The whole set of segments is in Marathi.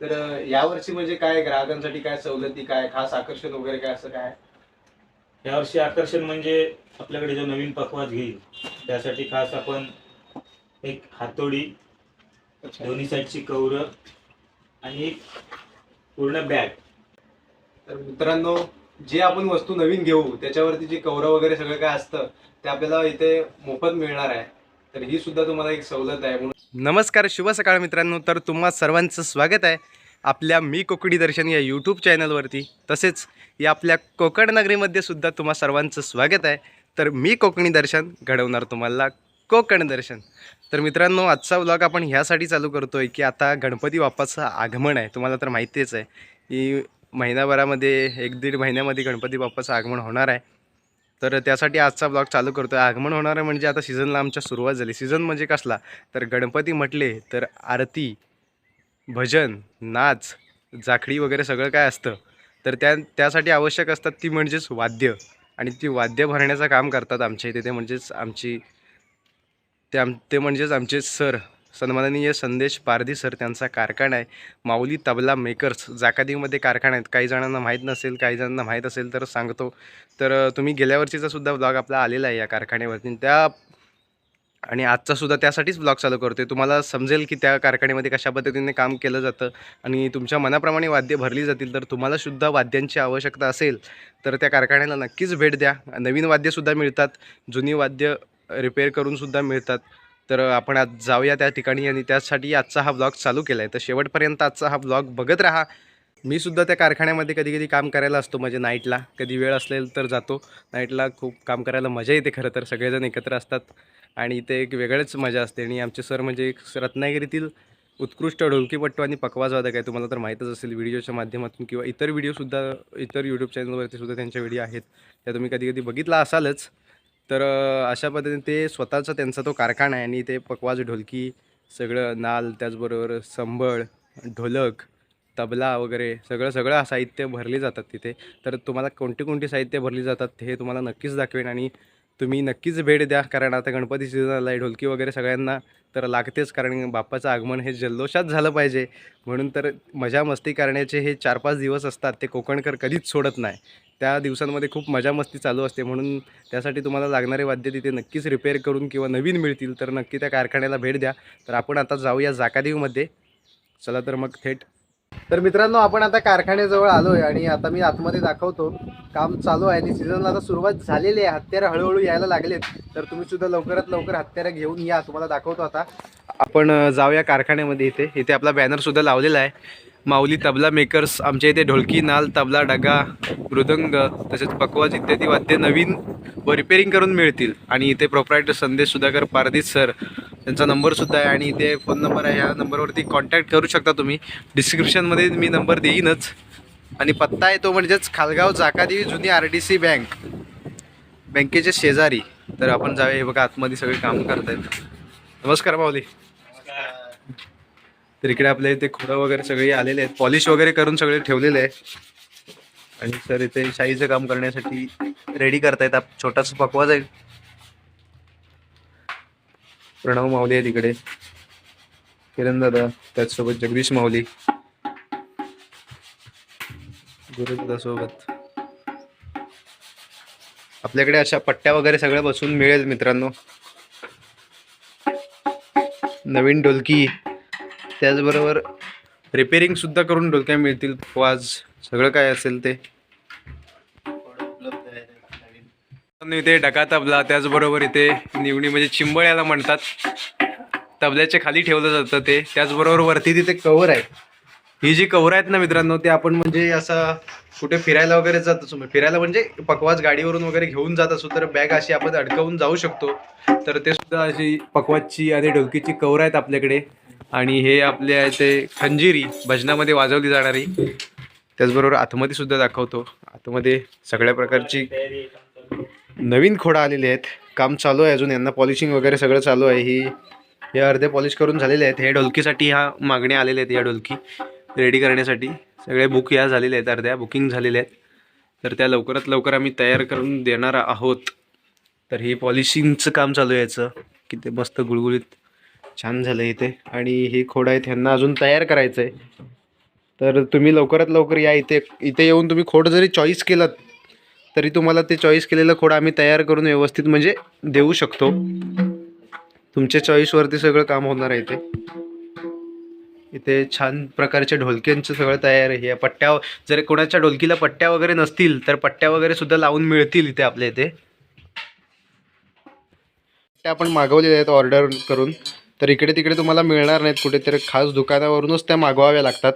तर यावर्षी म्हणजे काय? ग्राहकांसाठी काय सवलती काय? खास आकर्षण वगैरे काय असं काय? यावर्षी आकर्षण म्हणजे आपल्याकडे जो नवीन पकवाज घेईल त्यासाठी खास आपण एक हातोडी दोन्ही साईडची कौरं आणि एक पूर्ण बॅग. तर मित्रांनो जे आपण वस्तू नवीन घेऊ त्याच्यावरती जे कवरं वगैरे सगळं काय असतं ते आपल्याला इथे मोफत मिळणार आहे. तर ही सुद्धा तुम्हाला एक सवलत आहे. म्हणून नमस्कार शुभ सकाळ मित्रांनो. तर तुम्हा सर्वांचं स्वागत आहे आपल्या मी कोकणी दर्शन या यूट्यूब चॅनलवरती तसेच या आपल्या कोकण नगरीमध्ये सुद्धा तुम्हा सर्वांचं स्वागत आहे. तर मी कोकणी दर्शन घडवणार तुम्हाला कोकण दर्शन. तर मित्रांनो आजचा व्लॉग आपण ह्यासाठी चालू करतो आहे की आता गणपती बाप्पाचं आगमन आहे. तुम्हाला तर माहितीच आहे की महिनाभरामध्ये एक दीड महिन्यामध्ये गणपती बाप्पाचं आगमन होणार आहे. तर त्यासाठी आजचा ब्लॉग चालू करतो आहे आगमन होणार आहे म्हणजे आता सीझनला आमच्या सुरुवात झाली. सीझन म्हणजे कसला? तर गणपती म्हटले तर आरती भजन नाच जाखडी वगैरे सगळं काय असतं. तर त्या त्यासाठी आवश्यक असतात ती म्हणजेच वाद्य. आणि ती वाद्य भरण्याचं काम करतात आमच्या इथे. ते म्हणजेच आमची ते आम ते म्हणजेच आमचे सर. सन्माननीय संदेश पारधी सर त्यांचा कारखाना आहे. माऊली तबला मेकर्स जाकादीमध्ये कारखाना आहेत. काही जणांना माहीत नसेल काही जणांना माहीत असेल तर सांगतो. तर तुम्ही गेल्या वर्षीचा सुद्धा ब्लॉग आपला आलेला आहे या कारखान्यावरती. त्या आणि आजचासुद्धा त्यासाठीच ब्लॉग चालू करतो आहे तुम्हाला समजेल की त्या कारखान्यामध्ये कशा पद्धतीने काम केलं जातं. आणि तुमच्या मनाप्रमाणे वाद्य भरली जातील तर तुम्हाला सुद्धा वाद्यांची आवश्यकता असेल तर त्या कारखान्याला नक्कीच भेट द्या. नवीन वाद्यसुद्धा मिळतात. जुनी वाद्य रिपेअर करूनसुद्धा मिळतात. तर आपण आज जाऊया त्या ठिकाणी आणि त्यासाठी आजचा हा ब्लॉग चालू केला आहे तर शेवटपर्यंत आजचा हा ब्लॉग बघत राहा. मी सुद्धा त्या कारखान्यामध्ये कधी कधी काम करायला असतो म्हणजे नाईटला कधी वेळ असेल तर जातो. नाईटला खूप काम करायला मजा येते खरं तर. सगळेजण एकत्र असतात आणि इथे एक वेगळंच मजा असते. आणि आमचे सर म्हणजे एक रत्नागिरीतील उत्कृष्ट ढोलकीपट्टू आणि पकवाजवादक आहे. तुम्हाला तर माहीतच असेल व्हिडिओच्या माध्यमातून किंवा इतर व्हिडिओसुद्धा इतर यूट्यूब चॅनलवरती सुद्धा त्यांच्या व्हिडिओ आहेत. त्या तुम्ही कधी कधी बघितला असालच. तर अशा पद्धतीने ते स्वतःचा त्यांचा तो कारखाना आहे आणि ते पकवाज ढोलकी सगळं नाल त्याचबरोबर संबळ ढोलक तबला वगैरे सगळं सगळं साहित्य भरले जातात तिथे. तर तुम्हाला कोणती कोणती साहित्य भरली जातात हे तुम्हाला नक्कीच दाखवेन आणि तुम्ही नक्कीच भेट द्या कारण आता गणपती सीजनला आहे ढोलकी वगैरे सगळ्यांना तर लागतेच कारण बाप्पाचं आगमन हे जल्लोषात झालं पाहिजे. म्हणून तर मजा मस्ती करण्याचे हे चार पाच दिवस असतात ते कोकणकर कधीच सोडत नाही. त्या दिवसांमध्ये खूप मजा मस्ती चालू असते म्हणून त्यासाठी तुम्हाला लागणारे वाद्य तिथे नक्कीच रिपेअर करून किंवा नवीन मिळतील तर नक्की त्या कारखान्याला भेट द्या. तर आपण आता जाऊया जाकादेवमध्ये. चला तर मग थेट तर मित्रांनो आपण आता कारखान्याजवळ आलो आहे आणि आता मी आतमध्ये दाखवतो. काम चालू आहे आणि सीझनला आता सुरुवात झालेली आहे. हत्यारं हळूहळू यायला लागलेत. तर तुम्ही सुद्धा लवकरात लवकर हत्यारं घेऊन या. तुम्हाला दाखवतो आता. आपण जाऊया कारखान्यामध्ये इथे. इथे आपला बॅनर सुद्धा लावलेला आहे. माऊली तबला मेकर्स आमच्या इथे ढोलकी नाल तबला डगा मृदंग तसेच पकवाज इत्यादी वाद्य नवीन व रिपेरिंग करून मिळतील. आणि इथे प्रोप्रायटर संदेश सुधाकर पारदीत सर त्यांचा नंबरसुद्धा आहे आणि इथे फोन नंबर आहे ह्या नंबरवरती कॉन्टॅक्ट करू शकता तुम्ही. डिस्क्रिप्शनमध्ये मी नंबर देईनच. आणि पत्ता आहे तो म्हणजेच खालगाव जाकादेवी जुनी आर डी सी बँक. बँकेच्या शेजारी. तर आपण जाऊया हे बघा आतमध्ये सगळे काम करतायत. नमस्कार माऊली. तर इकडे आपल्या इथे खुडं वगैरे सगळे आलेले आहेत. पॉलिश वगैरे करून सगळे ठेवलेले आहे आणि सर इथे शाईचं काम करण्यासाठी रेडी करतायत. आप छोटासा पकवाज आहे. प्रणव माऊली आहे तिकडे. किरण दादा त्याचसोबत जगदीश माऊली. गुरुदादा सोबत आपल्याकडे अशा पट्ट्या वगैरे सगळ्या बसून मिळेल मित्रांनो. नवीन ढोलकी. त्याचबरोबर रिपेरिंग सुद्धा करून ढोलक्या मिळतील. वाज सगळं काय असेल ते. इथे डका तबला त्याचबरोबर इथे निवणी म्हणजे चिंबळ याला म्हणतात. तबल्याच्या खाली ठेवलं जातं ते. त्याचबरोबर वरती तिथे कवर आहे. ही जी कवर आहेत ना मित्रांनो ते आपण म्हणजे असं कुठे फिरायला वगैरे जात असू फिरायला म्हणजे पकवाज गाडीवरून वगैरे घेऊन जात असू तर बॅग अशी आपण अडकवून जाऊ शकतो. तर ते सुद्धा अशी पकवाजची आणि ढोलकीची कवर आहेत आपल्याकडे. आणि हे आपल्या इथे खंजिरी भजनामध्ये वाजवली जाणारी. त्याचबरोबर आतमध्ये सुद्धा दाखवतो. आतमध्ये सगळ्या प्रकारची नवीन खोडा आलेले आहेत. काम चालू आहे अजून. यांना पॉलिशिंग वगैरे सगळं चालू आहे. ही हे अर्धे पॉलिश करून झालेले आहेत. हे ढोलकीसाठी ह्या मागण्या आलेल्या आहेत या ढोलकी रेडी करण्यासाठी. सगळे बुक या झालेले आहेत अर्ध्या. बुकिंग झालेले आहेत. तर त्या लवकरात लवकर आम्ही तयार करून देणार आहोत. तर हे पॉलिशिंगचं काम चालू आहे याचं. की ते मस्त गुळगुळीत छान झालं इथे. आणि हे खोड आहेत ह्यांना अजून तयार करायचं आहे तर तुम्ही लवकरात लवकर या इथे इथे येऊन तुम्ही खोड जरी चॉईस केलं तरी तुम्हाला ते चॉईस केलेलं खोड आम्ही तयार करून व्यवस्थित म्हणजे देऊ शकतो. तुमच्या चॉईसवरती सगळं काम होणार आहे इथे. इथे छान प्रकारच्या ढोलक्यांचं सगळं तयार आहे. पट्ट्या जर कोणाच्या ढोलकीला पट्ट्या वगैरे नसतील तर पट्ट्या वगैरे सुद्धा लावून मिळतील इथे आपल्या इथे. त्या आपण मागवलेल्या आहेत ऑर्डर करून. तर इकडे तिकडे तुम्हाला मिळणार नाहीत कुठेतरी. खास दुकानावरूनच त्या मागवाव्या लागतात.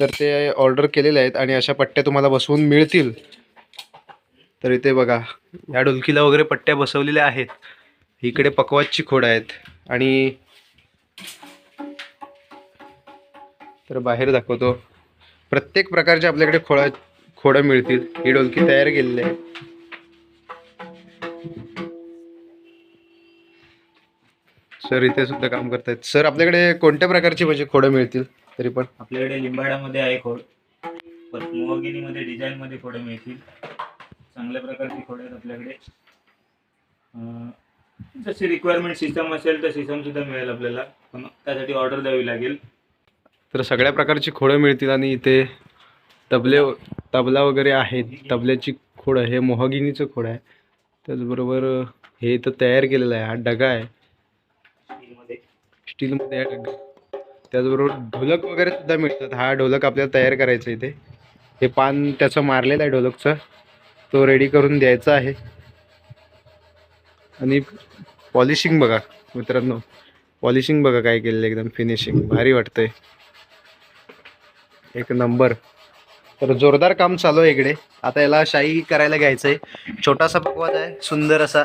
तर ते ऑर्डर केलेले आहेत आणि अशा पट्ट्या तुम्हाला बसवून मिळतील. तर इथे बघा या डुलकीला वगैरे पट्ट्या बसवलेल्या आहेत. इकडे पकवाजची खोड आहेत. आणि तर बाहेर दाखवतो. प्रत्येक प्रकारच्या आपल्याकडे खोळा खोडं मिळतील. ही डोलकी तयार केलेली आहे. सर इथे सुद्धा काम करतायत. सर आपल्याकडे कोणत्या प्रकारची म्हणजे खोडं मिळतील? तरी पण. आपल्याकडे लिंबाडामध्ये आहे खोड. परत डिझाईन मध्ये खोडं मिळतील. चांगल्या प्रकारची खोड आहेत आपल्याकडे जशी रिक्वायरमेंट सिस्टम असेल तर सिस्टम सुद्धा मिळेल आपल्याला. पण त्यासाठी ऑर्डर द्यावी लागेल. तर सगळ्या प्रकारची खोडं मिळतील आणि इथे तबले तबला वगैरे आहेत तबल्याची खोड आहे हे मोहगिनीचं खोड आहे. त्याचबरोबर हे इथं तयार केलेलं आहे. हा डगा आहे. स्टीलमध्ये. स्टीलमध्ये आहे डगा. त्याचबरोबर ढोलक वगैरे सुद्धा मिळतात. हा ढोलक आपल्याला तयार करायचा इथे. हे पान त्याचं मारलेलं आहे ढोलकचं. तो रेडी करून द्यायचा आहे. आणि पॉलिशिंग बघा मित्रांनो. पॉलिशिंग बघा काय केलेलं एकदम फिनिशिंग भारी वाटतंय. एक नंबर तर जोरदार काम चालू आहे इकडे. आता याला शाई करायला घ्यायचंय. छोटासा पकवाज आहे सुंदर असा.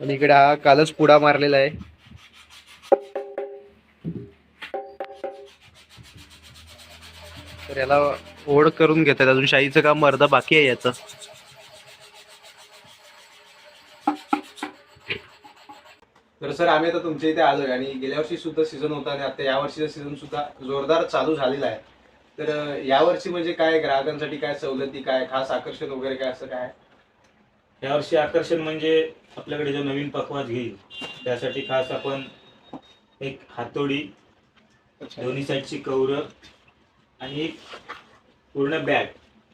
आणि इकडे हा कालच पुडा मारलेला आहे. तर याला ओढ करून घेतात. अजून शाईचं काम अर्धा बाकी आहे याचं. तर सर आम्ही आता तुमच्या इथे आलोय आणि गेल्या वर्षी सुद्धा सीझन होता आणि आता या वर्षीचा सीझन सुद्धा जोरदार चालू झालेला आहे. तर यावर्षी म्हणजे काय ग्राहकांसाठी काय सवलती काय खास आकर्षण वगैरे काय असं काय? यावर्षी आकर्षण म्हणजे आपल्याकडे जो नवीन पकवाज घेईल त्यासाठी खास आपण एक हातोडी दोन्ही साईडची कौरं आणि एक पूर्ण बॅग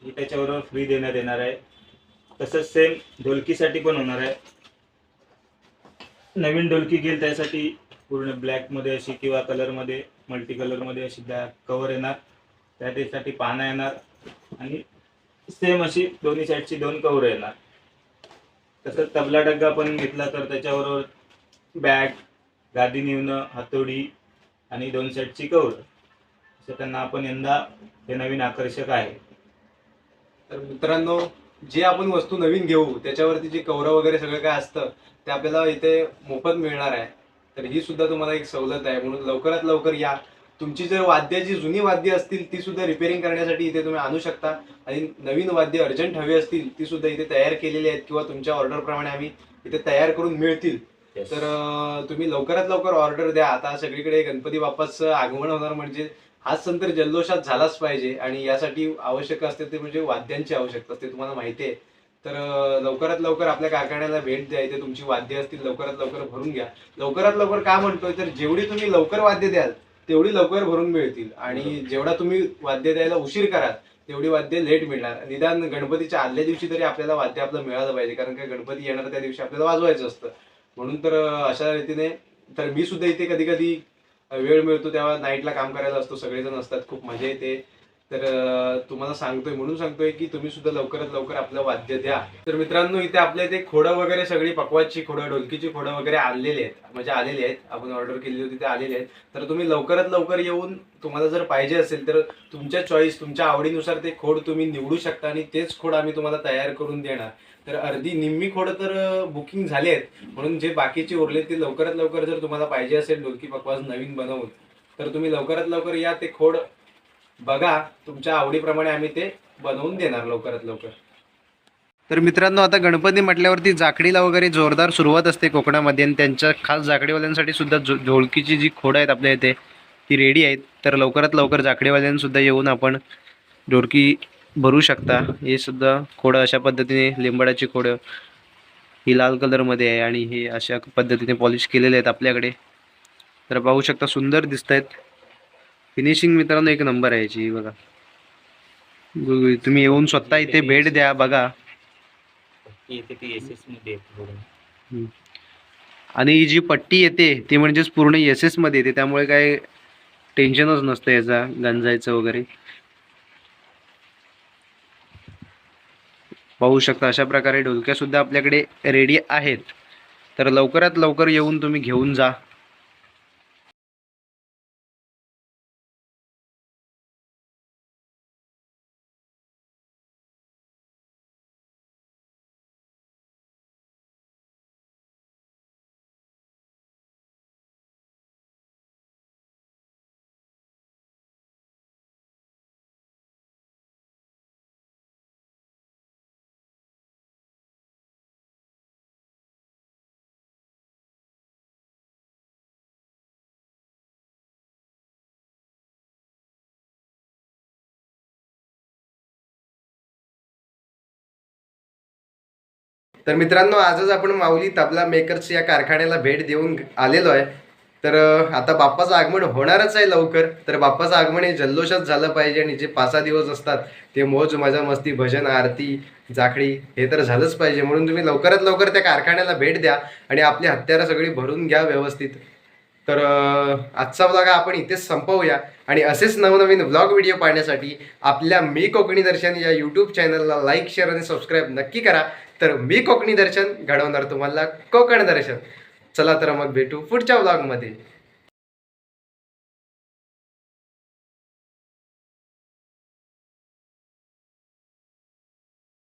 ही त्याच्याबरोबर फ्री देण्यात येणार आहे. तसंच सेम ढोलकीसाठी पण होणार आहे. नवीन ढोलकी घेईल त्यासाठी पूर्ण ब्लॅकमध्ये अशी किंवा कलरमध्ये मल्टी कलरमध्ये अशी बॅग कवर येणार. त्यासाठी पानं येणार. आणि सेम अशी दोन्ही साईडची दोन कवर येणार. तसंच तबला डग्गा पण घेतला तर त्याच्याबरोबर बॅग गादी निवणं हातोडी आणि दोन साईडची कवर त्यांना आपण यंदा हे नवीन आकर्षक आहे. तर मित्रांनो जे आपण वस्तू नवीन घेऊ त्याच्यावरती जे कवर वगैरे सगळं काय असतं ते आपल्याला इथे मोफत मिळणार आहे. तर ही सुद्धा तुम्हाला एक सवलत आहे. म्हणून लवकरात लवकर या. तुमची जर वाद्याची जुनी वाद्य असतील ती सुद्धा रिपेअरिंग करण्यासाठी इथे तुम्ही आणू शकता. आणि नवीन वाद्य अर्जंट हवी असतील ती सुद्धा इथे तयार केलेली आहेत किंवा तुमच्या ऑर्डरप्रमाणे आम्ही इथे तयार करून मिळतील. तर अं, तुम्ही लवकरात लवकर ऑर्डर द्या. आता सगळीकडे गणपती बाप्पाचं आगमन होणार म्हणजे हा सण तर जल्लोषात झालाच पाहिजे आणि यासाठी आवश्यक असते ते म्हणजे वाद्यांची आवश्यकता असते तुम्हाला माहिती आहे. तर अं, लवकरात लवकर आपल्या कारखान्याला भेट द्या. इथे तुमची वाद्य असतील लवकरात लवकर भरून घ्या. लवकरात लवकर का म्हणतोय? तर जेवढी तुम्ही लवकर वाद्य द्याल तेवढी लवकर भरून मिळतील. आणि जेवढा तुम्ही वाद्य द्यायला उशीर कराल तेवढी वाद्य लेट मिळणार. निदान गणपतीच्या आदल्या दिवशी तरी आपल्याला वाद्य आपलं मिळालं पाहिजे. कारण का गणपती येणार त्या दिवशी आपल्याला वाजवायचं असतं. म्हणून तर अशा रीतीने तर मी सुद्धा इथे कधी कधी वेळ मिळतो तेव्हा नाईटला काम करायला असतो सगळेजण असतात खूप मजा येते. तर तुम्हाला सांगतोय म्हणून सांगतोय की तुम्ही सुद्धा लवकरात लवकर आपलं वाद्य द्या. तर मित्रांनो इथे आपल्या इथे खोडं वगैरे सगळी पकवाची खोडं ढोलकीची खोडं वगैरे आलेले आहेत. म्हणजे आलेली आहेत. आपण ऑर्डर केलेली होती ते आलेले आहेत. तर तुम्ही लवकरात लवकर येऊन तुम्हाला जर पाहिजे असेल तर तुमच्या चॉईस तुमच्या आवडीनुसार ते खोड तुम्ही निवडू शकता आणि तेच खोड आम्ही तुम्हाला तयार करून देणार. तर अर्धी निम्मी खोडं तर बुकिंग झाले आहेत. म्हणून जे बाकीचे उरले ते लवकरात लवकर जर तुम्हाला पाहिजे असेल ढोलकी पकवास नवीन बनवून तर तुम्ही लवकरात लवकर या ते खोड बघा. तुमच्या आवडीप्रमाणे आम्ही ते बनवून देणार लवकरात लवकर. तर मित्रांनो आता गणपती म्हटल्यावरती जाकडीला वगैरे जोरदार सुरुवात असते कोकणामध्ये आणि त्यांच्या खास जाकडीवाल्यांसाठी सुद्धा जो ढोलकीची जी खोड आहेत आपल्या इथे ती रेडी आहेत. तर लवकरात लवकर जाकडीवाल्यांसुद्धा येऊन आपण ढोलकी भरू शकता. हे सुद्धा खोडं अशा पद्धतीने लिंबाडाची खोडं ही लाल कलरमध्ये आहे आणि हे अशा पद्धतीने पॉलिश केलेले आहेत आपल्याकडे. तर पाहू शकता सुंदर दिसत आहेत फिनिशिंग मित्रांनो एक नंबर आहे याची बघा. तुम्ही येऊन स्वतः इथे भेट द्या बघा. आणि ही जी पट्टी येते ती म्हणजेच पूर्ण एस एसमध्ये येते. त्यामुळे काय टेन्शनच नसतं याचा गंजायचं वगैरे. पाहू शकता अशा प्रकारे ढोलक्यासुद्धा आपल्याकडे रेडी आहेत. तर लवकरात लवकर येऊन तुम्ही घेऊन जा. तर मित्रांनो आजच आपण माऊली तबला मेकर्स या कारखान्याला भेट देऊन आलेलो आहे. तर आता बाप्पाचं आगमन होणारच आहे लवकर. तर बाप्पाचं आगमन हे जल्लोषात झालं पाहिजे आणि जे पाच सहा दिवस असतात ते मोज मजा मस्ती भजन आरती जाखडी हे तर झालंच पाहिजे. म्हणून तुम्ही लवकरात लवकर त्या कारखान्याला भेट द्या आणि आपली हत्यारं सगळी भरून घ्या व्यवस्थित. तर आजचा व्लॉग आपण इथेच संपवूया. आणि असेच नवनवीन व्लॉग व्हिडिओ पाहण्यासाठी आपल्या मी कोकणी दर्शन या यूट्यूब चॅनलला लाईक शेअर आणि सबस्क्राईब नक्की करा. तर मी कोकणी दर्शन घडवणार तुम्हाला कोकण दर्शन. चला तर मग भेटू पुढच्या व्लॉगमध्ये